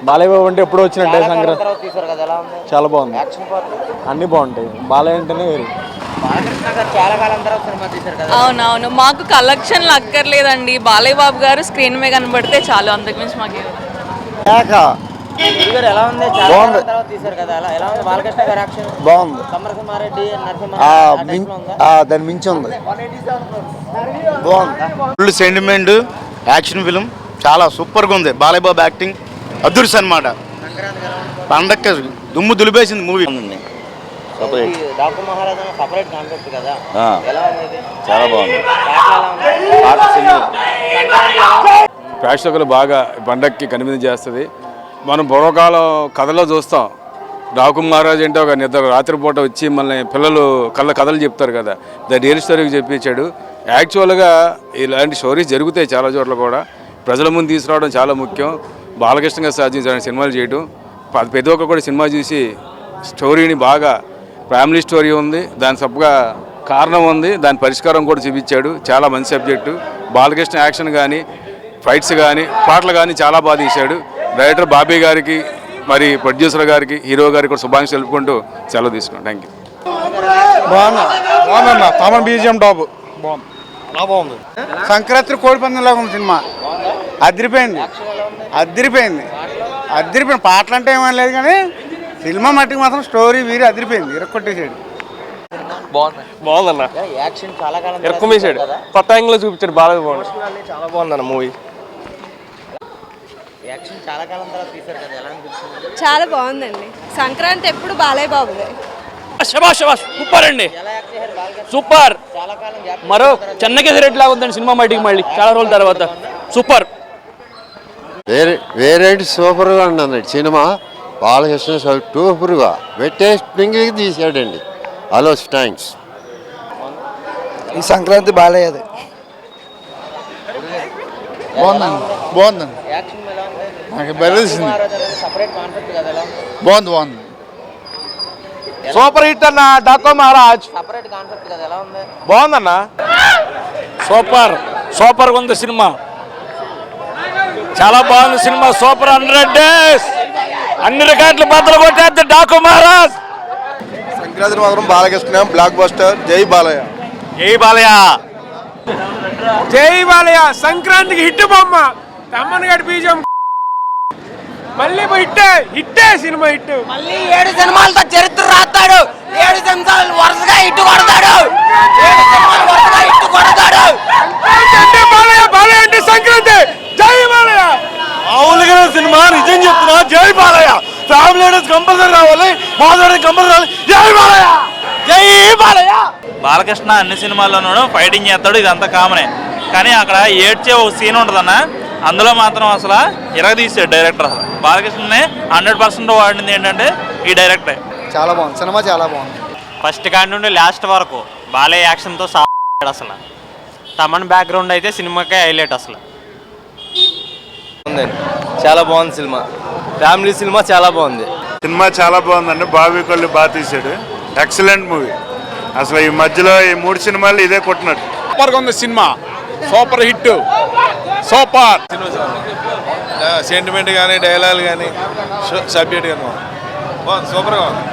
బాలయ్య బాబు అంటే ఎప్పుడో వచ్చినట్టే సంక్రాంతి తర్వాత తీశారు కదా ఎలా ఉంది? చాలా బాగుంది. యాక్షన్ పార్ట్ అన్నీ బాగుంటాయి. బాలయ్య అంటేనే వేరు. బాలకృష్ణ గారు చాలా కాలం తర్వాత సినిమా తీశారు కదా? అవునవును మాకు కలెక్షన్లు అక్కర్లేదండి. బాలయ్య బాబు గారు స్క్రీన్ మీద కనబడితే చాలు అంతకుమించి మాకు గురువు గారు ఎలా ఉంది? చాలా కాలం తర్వాత తీశారు కదా ఎలా ఎలా ఉంది? బాలకృష్ణ గారు యాక్షన్ బాగుంది. సమరసింహారెడ్డి నరసింహ ఆ, ఆ మిం- type లో ఉందా? ఆ, దాని మించి ఉంది బాగుంది. ఫుల్ సెంటిమెంట్ యాక్షన్ ఫిలిం చాలా సూపర్గా ఉంది. బాలయ్య బాబు యాక్టింగ్ అదృశ్యం అనమాట పండక్క దుమ్ము దులిపేసింది మూవీ. ఈ డాక్టర్ మహారాజా సపరేట్ కాన్సెప్ట్ కదా. ఆ. ఎలా ఉంది ఇది? చాలా బాగుంది? ప్రేక్షకులు బాగా పండక్కి కనువిందు చేస్తుంది. మనం పూర్వకాలం కథలో చూస్తాం. డాకు మహారాజ్ అంటే ఒక నిద్ర రాత్రిపూట వచ్చి మనల్ని పిల్లలు కళ్ళ కథలు చెప్తారు కదా. దాని రియల్ స్టోరీకి చెప్పించాడు యాక్చువల్గా ఇలాంటి స్టోరీస్ జరుగుతాయి చాలా చోట్ల కూడా. ప్రజల ముందు తీసుకురావడం చాలా ముఖ్యం. బాలకృష్ణ గారు సాధించిన సినిమాలు చేయడం పెద్ద ఒక్క కూడా సినిమా చూసి స్టోరీని బాగా ఫ్యామిలీ స్టోరీ ఉంది దాని సబ్బుగా కారణం ఉంది దాని పరిష్కారం కూడా చూపించాడు. చాలా మంచి సబ్జెక్టు. బాలకృష్ణ యాక్షన్ కానీ ఫైట్స్ కానీ పాటలు కానీ చాలా బాగా తీశాడు. డైరెక్టర్ బాబీ గారికి మరి ప్రొడ్యూసర్ గారికి హీరో గారికి కూడా శుభాంక్ష తెలుపుకుంటూ సెలవు తీసుకున్నాం. థ్యాంక్ యూ బాగున్నా బాగుందన్న తమన్ బీజిఎం టాప్ బాగుంది. బాగుంది. సంక్రాంతి కోడిపందంలాగా ఉంది సినిమా. అదిరిపోయింది. అదిరిపోయింది. అదిరిపోయింది. పాటలు అంటే ఏమీ లేదు కానీ సినిమా మట్టికి మాత్రం స్టోరీ వీరి అదిరిపోయింది. ఇరక్కొట్టేసాడు బాగుందన్న. యాక్షన్ చాలా కాలం కదా? కొత్త యాంగిల్లో చూపించాడు. బాలయ్య బాగుంది. చాలా బాగుందన్న మూవీ. యాక్షన్ చాలా కాలం తర్వాత తీశారు కదా? ఎలా అనిపిస్తుంది చాలా బాగుందండి. సంక్రాంతి ఎప్పుడు బాలయ్య బాబుదే శబాష్ శబాష్ సూపర్ అండి. సూపర్. చాలా కాలం గ్యాప్ మరో చెన్నకేసి రెడ్ లాగా ఉందండి సినిమా మట్టికి మళ్ళీ. చాలా రోజుల తర్వాత. సూపర్. వేరే వేరే సూపర్గా ఉందండి సినిమా బాలకృష్ణ సూపర్గా పెట్టేసి తీసాడండి. Hello thanks. ఈ సంక్రాంతి బాగాలేదు బాగుందండి బాగుందండి యాక్షన్ ఎలా ఉంది నాకు బెరసింది బాగుంది బాగుంది. సూపర్ హిట్ అన్న డాకో మహారాజ్. సపరేట్ కాన్సెప్ట్ కదా ఎలా ఉంది? బాగుందన్న. సూపర్ సూపర్ ఉంది సినిమా. చాలా బాగుంది సినిమా సూపర్ హండ్రెడ్ డేస్. అన్ని రికార్డులు బద్దలు కొట్టేద్ది డాకు మహారాజ్. సంక్రాంతి మాత్రం బాలకృష్ణ బ్లాక్ బస్టర్ జై బాలయ్య. ఏ బాలయ్య. జై బాలయ్య సంక్రాంతికి హిట్ బొమ్మ. తమ్మన్ గడి బీజం. మళ్ళీ హిట్టే హిట్టే సినిమా హిట్. మళ్ళీ ఏడు సినిమాలతో చరిత్ర రాస్తాడు. ఏడు సినిమాలు వరుసగా ఇట్టు కొడతాడు ఏడు సినిమాలు వరుసగా ఇట్టు కొడతాడు అంటే బాలయ్య బాలయ్య అంటే సంక్రాంతి జై బాలయ్య మామూలుగా సినిమా నిజం చెప్తున్నా జై బాలయ్య. ఫ్యామిలీ కంపల్సరీ రావాలి మాధవ కంపల్సరీ రావాలి. జై బాలయ్య! జై బాలయ్య! బాలకృష్ణ అన్ని సినిమాల్లోనూ ఫైటింగ్ చేస్తాడు ఇదంతా కామనే కానీ అక్కడ ఏడ్చే ఒక సీన్ ఉంటుందన్న అందులో మాత్రం అసలు ఇరగదీసాడు డైరెక్టర్ అసలు. బాలకృష్ణనే హండ్రెడ్ పర్సెంట్ వాడింది ఏంటంటే ఈ డైరెక్టరే చాలా బాగుంది. సినిమా చాలా బాగుంది. ఫస్ట్ కాడి నుండి లాస్ట్ వరకు బాలయ్య యాక్షన్తో సాడు అసలు. తమన్ బ్యాక్గ్రౌండ్ అయితే సినిమాకే హైలైట్ అసలు. చాలా బాగుంది సినిమా. ఫ్యామిలీ సినిమా చాలా బాగుంది. సినిమా చాలా బాగుందండి. బాబీ కళ్ళు బాగా తీశాడు. ఎక్సలెంట్ మూవీ అసలు ఈ మధ్యలో ఈ మూడు సినిమాలు ఇదే కొట్టినట్టు. సూపర్గా ఉంది cinema. Super hit super sentiment కానీ డైలాగ్ కానీ సబ్జెక్ట్ కానీ బాగుంది. సూపర్గా ఉంది.